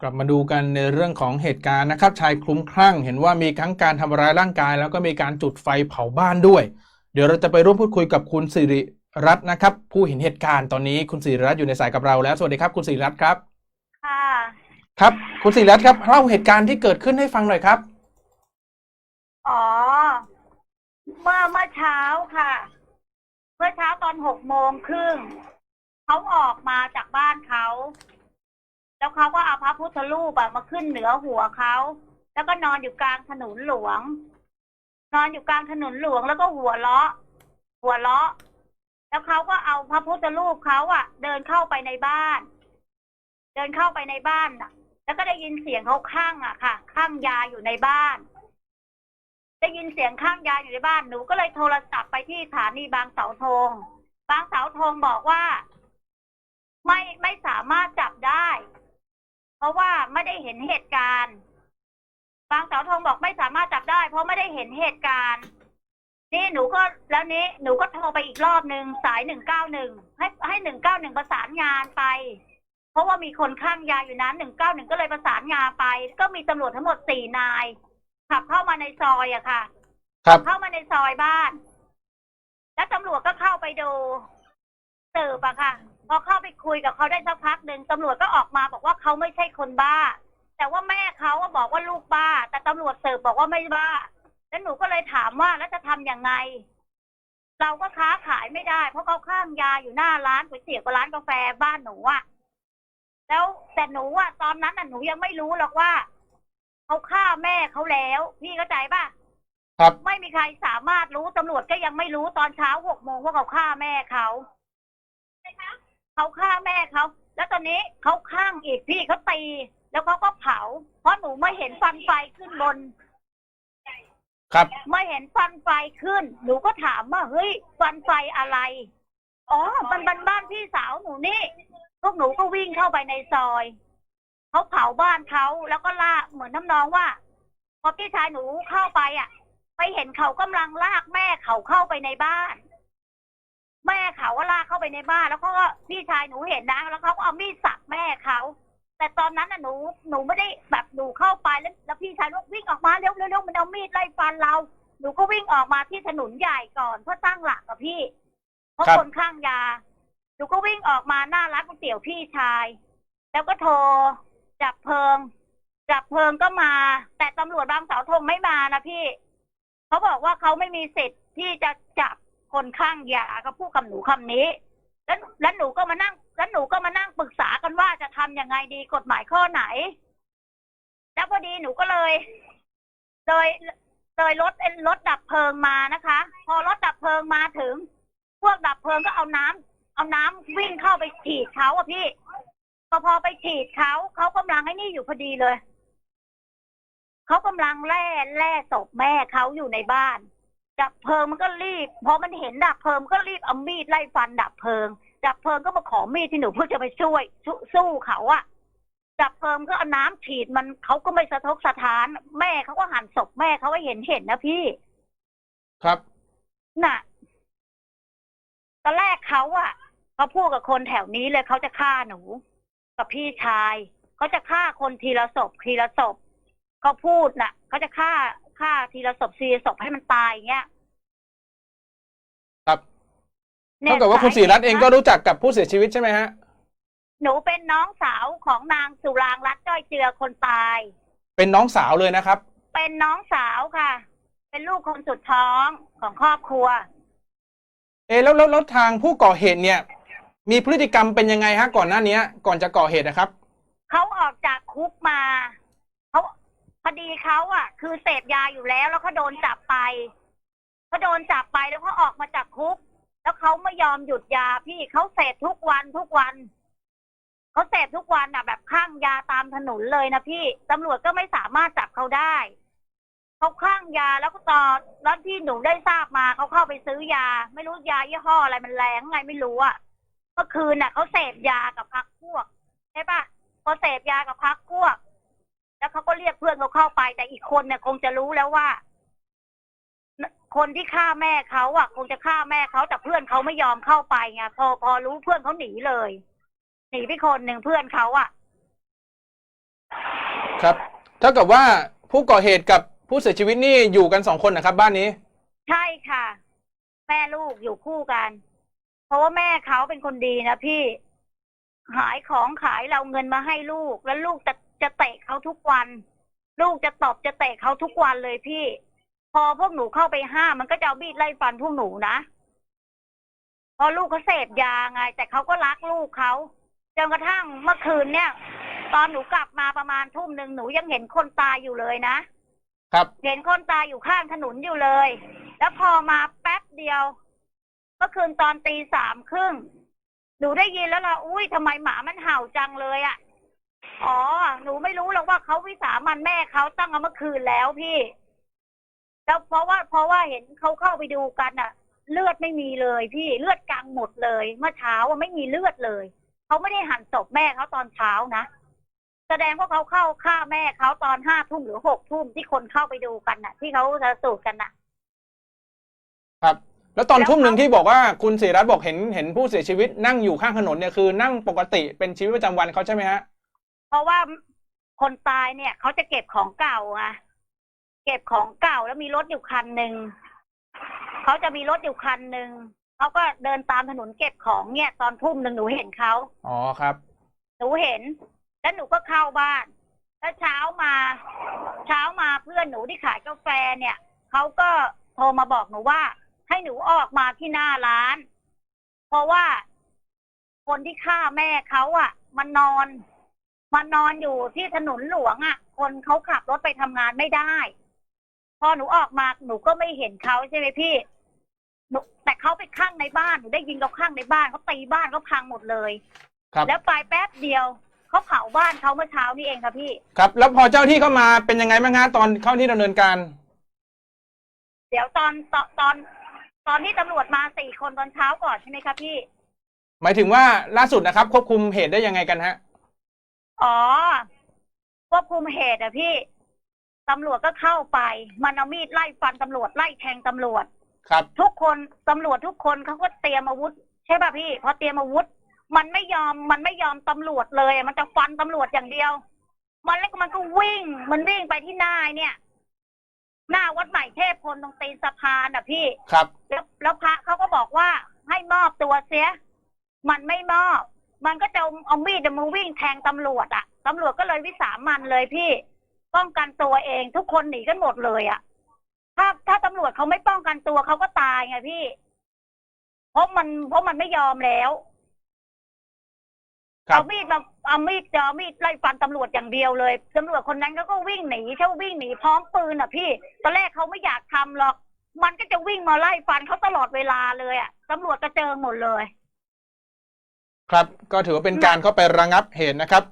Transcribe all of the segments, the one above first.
กลับมาดูกันในเรื่องของเหตุการณ์นะครับชายคลุ้มคลั่ง เห็นว่ามีทั้งการทำร้ายร่างกาย แล้วก็มีการจุดไฟเผาบ้านด้วย เดี๋ยวเราจะไปร่วมพูดคุยกับคุณสิริรัตน์นะครับ ผู้เห็นเหตุการณ์ตอนนี้คุณสิริรัตน์อยู่ในสายกับเราแล้ว สวัสดีครับ คุณสิริรัตน์ครับ ค่ะ ครับ คุณสิริรัตน์ครับเล่าเหตุการณ์ที่เกิดขึ้นให้ฟังหน่อยครับ อ๋อ เมื่อเมื่อเช้าค่ะ เมื่อเช้าตอนหกโมงครึ่งเขาออกมาจากบ้านเขา แล้วเขาก็เอาพระพุทธรูปอะมาขึ้นเหนือหัวเขาแล้วก็นอนอยู่กลางถนนหลวง นอนอยู่กลางถนนหลวงแล้วก็หัวเราะ หัวเราะ แล้วเขาก็เอาพระพุทธรูปเขาอะเดินเข้าไปในบ้าน เดินเข้าไปในบ้านอะแล้วก็ได้ยินเสียงเขาข้างอะค่ะ ข้างยาอยู่ในบ้าน ได้ยินเสียงข้างยาอยู่ในบ้านหนูก็เลยโทรศัพท์ไปที่สถานีบางเสาธงบางเสาธงบอกว่า ไม่ไม่สามารถจับได้ ราะว่าไม่ได้เห็นเหตุการณ์บางเสาธงบอกไม่สามารถจับได้ เพราะไม่ได้เห็นเหตุการณ์ นี่หนูก็แล้วนี้หนูก็โทรไปอีกรอบหนึ่งสายหนึ่งเก้าหนึ่งให้ให้หนึ่งเก้าหนึ่งประสานงานไป เพราะว่ามีคนข้างยาอยู่นั้นหนึ่งเก้าหนึ่งก็เลยประสานงานไป ก็มีตำรวจทั้งหมดสี่นายขับเข้ามาในซอยอะค่ะครับเข้ามาในซอยบ้าน แล้วตำรวจก็เข้าไปดูสืบอะค่ะ พอเข้าไปคุยกับเขาได้สักพักหนึ่งตำรวจก็ออกมาบอกว่าเขาไม่ใช่คนบ้า แต่ว่าแม่เขาอะบอกว่าลูกบ้า แต่ตำรวจสืบบอกว่าไม่บ้า แล้วหนูก็เลยถามว่าแล้วจะทำยังไง เราก็ค้าขายไม่ได้ เพราะเขาข้างยาอยู่หน้าร้านก๋วยเตี๋ยวกับร้านกาแฟบ้านหนูอะแล้วแต่หนูอะตอนนั้นอะหนูยังไม่รู้หรอกว่าเขาฆ่าแม่เขาแล้ว พี่เข้าใจป่ะครับ ไม่มีใครสามารถรู้ตำรวจก็ยังไม่รู้ตอนเช้าหกโมงว่าเขาฆ่าแม่เขา เขาฆ่าแม่เขาแล้วตอนนี้เขาข้างอีกพี่เขาตีแล้วเขาก็เผา เพราะหนูไม่เห็นฟันไฟขึ้นบนครับไม่เห็นฟันไฟขึ้น หนูก็ถามว่าเฮ้ยฟันไฟอะไรอ๋อมันมันบ้านพี่สาวหนูนี่พวกหนูก็วิ่งเข้าไปในซอยเขาเผาบ้านเขาแล้วก็ลากเหมือนน้ำนองว่า พอพี่ชายหนูเข้าไปอะ ไปเห็นเขากำลังลากแม่เขาเข้าไปในบ้าน แม่เขาว่าลากเข้าไปในบ้าน แล้วเขาก็พี่ชายหนูเห็นนะ แล้วเขาก็เอามีดสับแม่เขาแต่ตอนนั้นน่ะหนูหนูไม่ได้แบบหนูเข้าไปแล้วแล้วพี่ชายลูกวิ่งออกมาเร็วเร็วเร็วมันเอามีดไล่ฟันเรา หนูก็วิ่งออกมาที่ถนนใหญ่ก่อนเพื่อตั้งหลักกับพี่ เพราะครับคนข้างยา หนูก็วิ่งออกมาหน้าร้านก๋วยเตี๋ยวพี่ชาย แล้วก็โทรจับเพลิง จับเพลิงก็มา แต่ตำรวจบางเสาธงไม่มานะพี่เขาบอกว่าเขาไม่มีสิทธิ์ที่จะจับ คนข้างยาเขาพูดกับหนูคำนี้ แล้วแล้วหนูก็มานั่ง แล้วหนูก็มานั่งปรึกษากันว่าจะทำยังไงดีกฎหมายข้อไหน แล้วพอดีหนูก็เลยเลยเลยรถรถดับเพลิงมานะคะ พอรถดับเพลิงมาถึง พวกดับเพลิงก็เอาน้ำเอาน้ำวิ่งเข้าไปฉีดเขาอะพี่พอพอไปฉีดเขาเขากำลังไอ้นี่อยู่พอดีเลยเขากำลังแล่แล่ศพแม่เขาอยู่ในบ้าน ดับเพลิงมันก็รีบพอมันเห็นดับเพลิงมันก็รีบเอามีดไล่ฟันดับเพลิง ดับเพลิงก็มาขอมีดที่หนูเพื่อจะไปช่วยสสู้เขาอะดับเพลิงก็เอาน้ำฉีดมันเขาก็ไม่สะทกสะท้าน แม่เขาก็หั่นศพแม่เขาไว้เห็นเห็นนะพี่ ครับน่ะตอนแรกเขาอะเขาพูดกับคนแถวนี้เลยเขาจะฆ่าหนู กับพี่ชายเขาจะฆ่าคนทีละศพทีละศพเขาพูดน่ะเขาจะฆ่า ฆ่าทีละศพทีละศพให้มันตายอย่างเงี้ยครับนี่เท่ายกับว่าคุณสิริรัตน์เองก็รู้จักกับผู้เสียชีวิตใช่ไหมฮะหนูเป็นน้องสาวของนางสุรางรัตน์จ้อยเจือคนตาย เป็นน้องสาวเลยนะครับ เป็นน้องสาวค่ะ เป็นลูกคนสุดท้องของครอบครัว เอะแล้วแล้วแล้วทางผู้ก่อเหตุเนี่ย มีพฤติกรรมเป็นยังไงฮะก่อนหน้านี้ก่อนจะก่อเหตุนะครับ เขาออกจากคุกมาเขาพอดี เขาอะ คือเสพยาอยู่แล้ว แล้วเขาโดนจับไปเขาโดนจับไปแล้วเขาออกมาจากคุก แล้วเขาไม่ยอมหยุดยาพี่เขาเสพทุกวันทุกวันเขาเสพทุกวันอะ แบบข้างยาตามถนนเลยนะพี่ตำรวจก็ไม่สามารถจับเขาได้เขาข้างยาแล้วก็ตอนแล้วที่หนูได้ทราบมาเขาเข้าไปซื้อยา ไม่รู้ยายี่ห้ออะไรมันแรงไงไม่รู้อะเมื่อคืนน่ะเขาเสพยากับพักพวกใช่ปะพอเสพยากับพักพวก แล้วเขาก็เรียกเพื่อนเขาเข้าไป แต่อีกคนเนี่ยคงจะรู้แล้วว่า คนที่ฆ่าแม่เขาอะ คงจะฆ่าแม่เขาแต่เพื่อนเขาไม่ยอมเข้าไปไงพอพอรู้เพื่อนเขาหนีเลย หนีไปคนหนึ่งเพื่อนเขาอะ ครับเท่ากับว่าผู้ก่อเหตุกับผู้เสียชีวิตนี่อยู่กันสองคนนะครับ บ้านนี้ ใช่ค่ะ แม่ลูกอยู่คู่กัน เพราะว่าแม่เขาเป็นคนดีนะพี่ขายของขายเราเงินมาให้ลูก แล้วลูกจะ จะเตะเขาทุกวัน ลูกจะตบจะเตะเขาทุกวันเลยพี่ พอพวกหนูเข้าไปห้ามมันก็จะเอามีดไล่ฟันพวกหนูนะเพอลูกเขาเสพยาไง แต่เขาก็รักลูกเขาจนกระทั่งเมื่อคืนเนี่ย ตอนหนูกลับมาประมาณทุ่มหนึ่งหนูยังเห็นคนตายอยู่เลยนะครับเห็นคนตายอยู่ข้างถนนอยู่เลย แล้วพอมาแป๊บเดียวเมื่อคืนตอนตีสามครึ่งหนูได้ยินแล้วล่ะอุ้ยทำไมหมามันเห่าจังเลยอะ่ะ อ๋อ หนูไม่รู้หรอกว่าเขาวิสามันแม่เขาตั้งแต่เมื่อคืนแล้วพี่ แล้วเพราะว่าเพราะว่าเห็นเขาเข้าไปดูกันอะ่ะเลือดไม่มีเลยพี่เลือดกลางหมดเลย เมื่อเช้าอะไม่มีเลือดเลย เขาไม่ได้หั่นศพแม่เขาตอนเช้านะ แสดงว่าเขาเข้าฆ่าแม่เขาตอนห้าทุ่มหรือหกทุ่มที่คนเข้าไปดูกันน่ะ ที่เขาจะสูตรกันน่ะ ครับ แล้วตอนแล้วทุ่มหนึ่งเขา ที่บอกว่าคุณศิรัตน์บอกเห็นเห็นผู้เสียชีวิตนั่งอยู่ข้างถนนเนี่ยคือนั่งปกติเป็นชีวิตประจำวันเขาใช่ไหมฮะ เพราะว่าคนตายเนี่ยเขาจะเก็บของเก่าไงเก็บของเก่าแล้วมีรถอยู่คันหนึ่งเขาจะมีรถอยู่คันหนึ่งเขาก็เดินตามถนนเก็บของเนี่ย ตอนทุ่มหนึ่งหนูเห็นเขาอ๋อครับ หนูเห็น แล้วหนูก็เข้าบ้าน แล้วเช้ามา เช้ามาเพื่อนหนูที่ขายกาแฟเนี่ยเขาก็โทรมาบอกหนูว่า ให้หนูออกมาที่หน้าร้าน เพราะว่าคนที่ฆ่าแม่เขาอะ มันนอน มันนอนอยู่ที่ถนนหลวงอะ คนเขาขับรถไปทำงานไม่ได้ พอหนูออกมาหนูก็ไม่เห็นเขาใช่ไหมพี่หนูแต่เขาไปข้างในบ้านหนูได้ยินเขาข้างในบ้านเขาตีบ้านเขาพังหมดเลย ครับ แล้วไปแป๊บเดียวเขาเผาบ้านเขาเมื่อเช้านี่เองค่ะพี่ ครับ แล้วพอเจ้าที่เข้ามาเป็นยังไงบ้างฮะตอนเข้าที่ดำเนินการ เดี๋ยวตอนตอนตอนตอนที่ตำรวจมาสี่คนตอนเช้าก่อนใช่ไหมคะพี่ หมายถึงว่าล่าสุดนะครับ ควบคุมเหตุได้ยังไงกันฮะ อ๋อควบคุมเหตุอะพี่ตำรวจก็เข้าไป มันเอามีดไล่ฟันตำรวจไล่แทงตำรวจ ครับ ทุกคนตำรวจทุกคนเขาก็เตรียมอาวุธ ใช่ป่ะพี่ พอเตรียมอาวุธ มันไม่ยอมมันไม่ยอมตำรวจเลยอะมันจะฟันตำรวจอย่างเดียว มันแล้วมันก็วิ่ง มันวิ่งไปที่หน้าเนี่ย หน้าวัดใหม่เทพพลตรงตีนสะพานอะพี่ ครับ แล้วแล้วพระเขาก็บอกว่าให้มอบตัวเสีย มันไม่มอบ มันก็จะเอาเอามีดมาวิ่งแทงตำรวจอะตำรวจก็เลยวิสามันเลยพี่ ป้องกันตัวเอง ทุกคนหนีกันหมดเลยอะถ้าถ้าตำรวจเขาไม่ป้องกันตัวเขาก็ตายไงพี่ เพราะมันเพราะมันไม่ยอมแล้วครับเอามีดมาเอามีดจะเอามีดไล่ฟันตำรวจอย่างเดียวเลยตำรวจคนนั้นเขาก็วิ่งหนีเขาวิ่งหนีพร้อมปืนอะพี่ ตอนแรกเขาไม่อยากทำหรอก มันก็จะวิ่งมาไล่ฟันเขาตลอดเวลาเลยอะตำรวจก็เจอหมดเลย ครับ ก็ถือว่าเป็นการเข้าไประงับเหตุนะครับ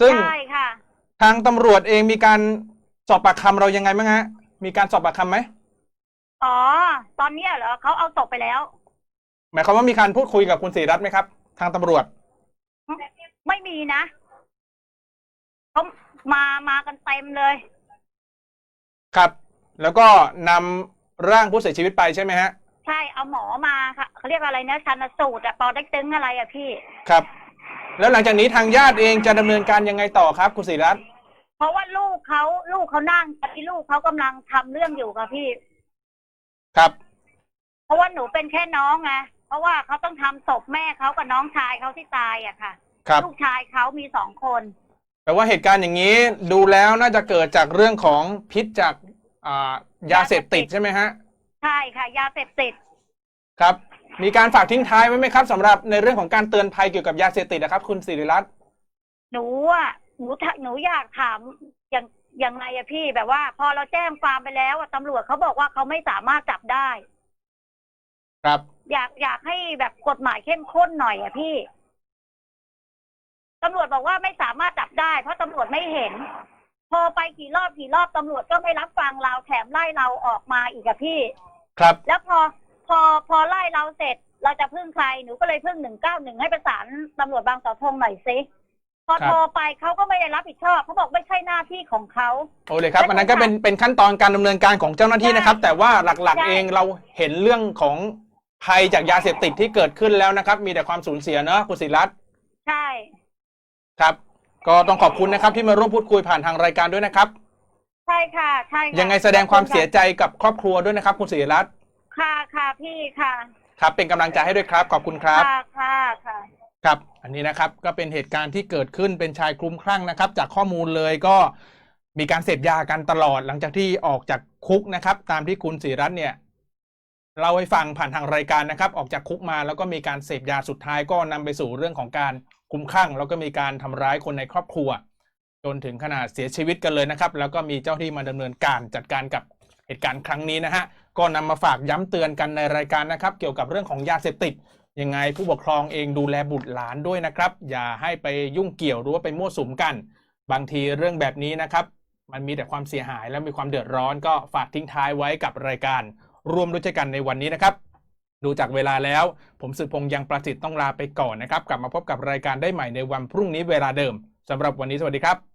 ซึ่งใช่ค่ะ ทางตำรวจเองมีการสอบปากคำเรายังไงบ้างฮะมีการสอบปากคำไหมอ๋อ ตอนเนี้ยเหรอเขาเอาศพไปแล้ว หมายความว่ามีการพูดคุยกับคุณศิรัตน์ไหมครับ ทางตำรวจ ไม่มีนะเขามามากันเต็มเลย ครับ แล้วก็นำร่างผู้เสียชีวิตไปใช่ไหมฮะใช่เอาหมอมาค่ะเขาเรียกอะไรนะชันสูตรอะปอได้ตึงอะไรอะพี่ ครับ แล้วหลังจากนี้ทางญาติเองจะดำเนินการยังไงต่อครับคุณศิรัตน์เพราะว่าลูกเขาลูกเขานั่งที่ลูกเขากำลังทำเรื่องอยู่ค่ะพี่ ครับ เพราะว่าหนูเป็นแค่น้องไงเพราะว่าเขาต้องทำศพแม่เขากับน้องชายเขาที่ตายอะค่ะ ครับ ลูกชายเขามีสองคนแปลว่าเหตุการณ์อย่างนี้ดูแล้วน่าจะเกิดจากเรื่องของพิษจากอ่ายาเสพติดใช่ไหมฮะ ใช่ค่ะ ยาเสพติด ครับ มีการฝากทิ้งท้ายไว้ไหมครับสำหรับในเรื่องของการเตือนภัยเกี่ยวกับยาเสพติดนะครับ คุณศิริรัตน์หนูอะหนูถหนูอยากถามอย่างอย่างไรอะพี่แบบว่า พอเราแจ้งความไปแล้วอะตำรวจเขาบอกว่าเขาไม่สามารถจับได้ ครับ อยากอยากให้แบบกฎหมายเข้มข้นหน่อยอะพี่ตำรวจบอกว่าไม่สามารถจับได้ เพราะตำรวจไม่เห็น พอไปกี่รอบกี่รอบตำรวจก็ไม่รับฟังเราแถมไล่เราออกมาอีกอะพี่ ครับ แล้วพอพอพอไล่เราเสร็จเราจะพึ่งใครหนูก็เลยพึ่งหนึ่งเก้าหนึ่งให้ประสานตำรวจบางเสาธงหน่อยสิพอครับ โทรไปเขาก็ไม่ได้รับผิดชอบเขาบอกไม่ใช่หน้าที่ของเขา โอเลยครับและอันนั้นก็เป็นเป็นขั้นตอนการดำเนินการของเจ้าหน้าที่นะครับ แต่ว่าหลักใช่ๆเองเราเห็นเรื่องของภัยจากยาเสพติดที่เกิดขึ้นแล้วนะครับ มีแต่ความสูญเสียเนอะคุณศิริรัตน์ใช่ ครับ ก็ต้องขอบคุณนะครับที่มาร่วมพูดคุยผ่านทางรายการด้วยนะครับ ใช่ค่ะใช่ค่ะยังไงแสดงความเสียใจกับครอบครัวด้วยนะครับ คุณศิริรัตน์ค่ะค่ะพี่ค่ะครับเป็นกำลังใจให้ด้วยครับ ขอบคุณครับ ค่ะค่ะค่ะ ครับอันนี้นะครับก็เป็นเหตุการณ์ที่เกิดขึ้นเป็นชายคลุ้มคลั่งนะครับ จากข้อมูลเลยก็มีการเสพยากันตลอดหลังจากที่ออกจากคุกนะครับ ตามที่คุณศิรัตน์เนี่ยเล่าให้ฟังผ่านทางรายการนะครับ ออกจากคุกมาแล้วก็มีการเสพยาสุดท้ายก็นำไปสู่เรื่องของการคลุ้มคลั่ง แล้วก็มีการทำร้ายคนในครอบครัว จนถึงขนาดเสียชีวิตกันเลยนะครับ แล้วก็มีเจ้าที่มาดำเนินการจัดการกับเหตุการณ์ครั้งนี้นะฮะก็นำมาฝากย้ำเตือนกันในรายการนะครับ เกี่ยวกับเรื่องของยาเสพติดยังไงผู้ปกครองเองดูแลบุตรหลานด้วยนะครับ อย่าให้ไปยุ่งเกี่ยวหรือว่าไปมั่วสุมกัน บางทีเรื่องแบบนี้นะครับ มันมีแต่ความเสียหายและมีความเดือดร้อนก็ฝากทิ้งท้ายไว้กับรายการร่วมด้วยกันในวันนี้นะครับ ดูจากเวลาแล้ว ผมสืบพงษ์ยังประสิทธิ์ต้องลาไปก่อนนะครับ กลับมาพบกับรายการได้ใหม่ในวันพรุ่งนี้เวลาเดิมสำหรับวันนี้สวัสดีครับ